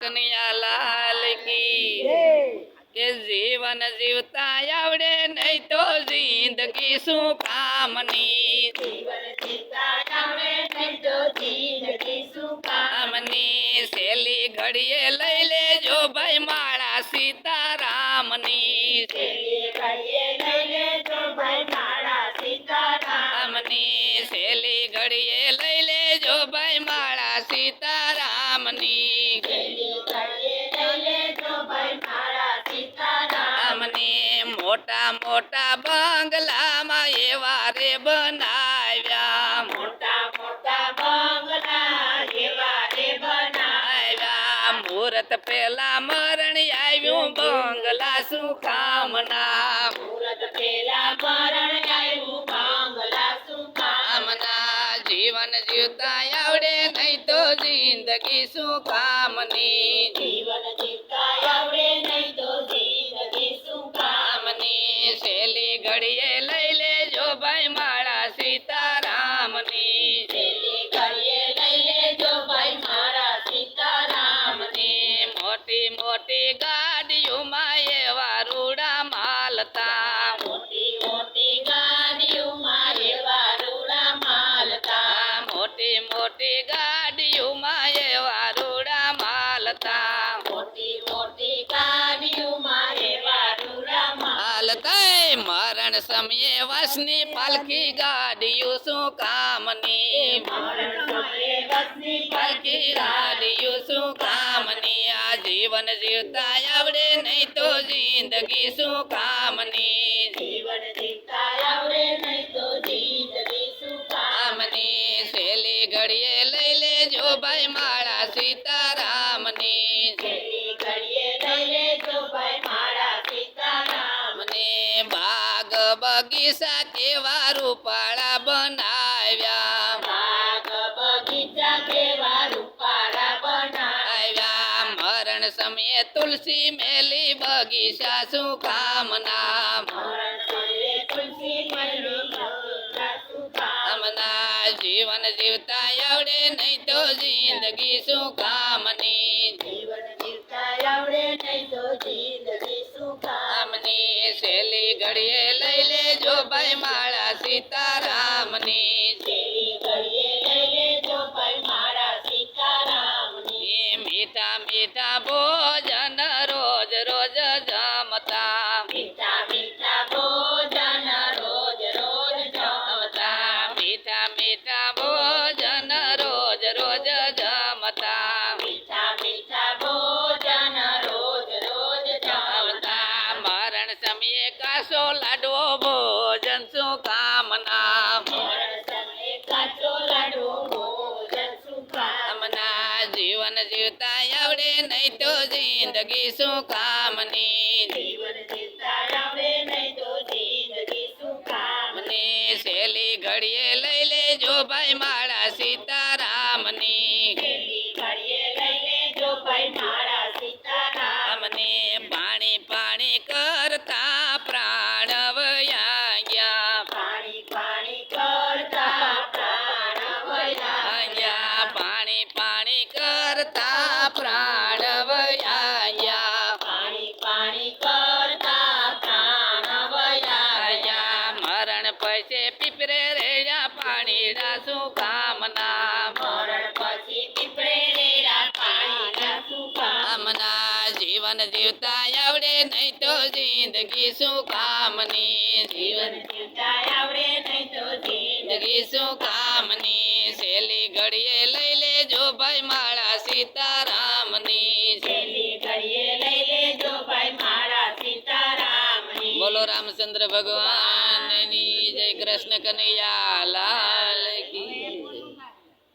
કનૈયા લાલ કી કે જીવન જીવતા આવડે નહીં તો જિંદગી શું કામની કામની સેલી ઘડીએ લઈ લેજો ભાઈ માળા સીતારામની રામની સેલી ઘડીએ લઈ લેજો ભાઈ માળા સીતારામની મોટા મોટા બંગલામાં એવા રે બનાવ્યા. આવ્યા મુહૂર્ત પેલા મરણ આવ્યું બંગલા શું કામના કામના જીવન જીવતા આવડે નહીં તો જિંદગી શું કામની કામની મોટી મોટી ગાડીઓમાં એવા રૂડા માલતા. મોટી મોટી મોટી ગાડીઓમાં એવા રૂડા માલતા. મોટી મોટી ગાડીઓમાં એવા રૂડા માલતા. મરણ સમયે વસની પાલકી ગાડીઓ શું કામની? પાલકી ગાડીઓ શું કામની આ જીવન જીવતા આવડે નહીં તો જિંદગી શું કામની? કામની? શેલી ઘડીએ લઈ લેજો ભાઈ માળા સીતારામની. મને બાગ બગીચા કેવા રૂપાળા બનાવ્યા? મરણ સમયે તુલસી મેલી બગીચા શું કામના કામના જીવન જીવતા આવડે નહીં તો જિંદગી શું કામની કામની શેલી ઘડીએ લઈ લેજો ભાઈ માળા સીતારામની. એ મીઠા ભોજન રોજ રોજ જમતા. મીઠા મીઠા ભોજન રોજ રોજ આવતા મરણ સમયે કાસો લાડવો ભોજન શું કામના કાચો લાડવો ભોજન સુખા કામના જીવન જીવતા આવડે નહીં તો જિંદગી શું કામની જીવન જીવતા આવડે ઘડીએ લઈ લેજો ભાઈ મારા સીતારામ અમને પાણી પાણી કરતા પ્રાણ ગયા પાણી પાણી કરતા પ્રાણ ગયા પાણી પાણી કરતા પ્રાણ ગયા પાણી પાણી કરતા પ્રાણ ગયા મરણ પૈસે પીપરે રેયા પાણીડા શું કામના જીવન જીવતા આવડે નહીં તો જિંદગી શું કામની જીવન જીવતા આવડે નહીં તો જિંદગી જિંદગી શું કામની? સેલી ઘડીએ લઈ લેજો ભાઈ માળા સીતારામની. સેલી ઘડીએ લઈ લેજો ભાઈ માળા સીતારામની. બોલો રામચંદ્ર ભગવાનની જય કૃષ્ણ કનૈયા લાલ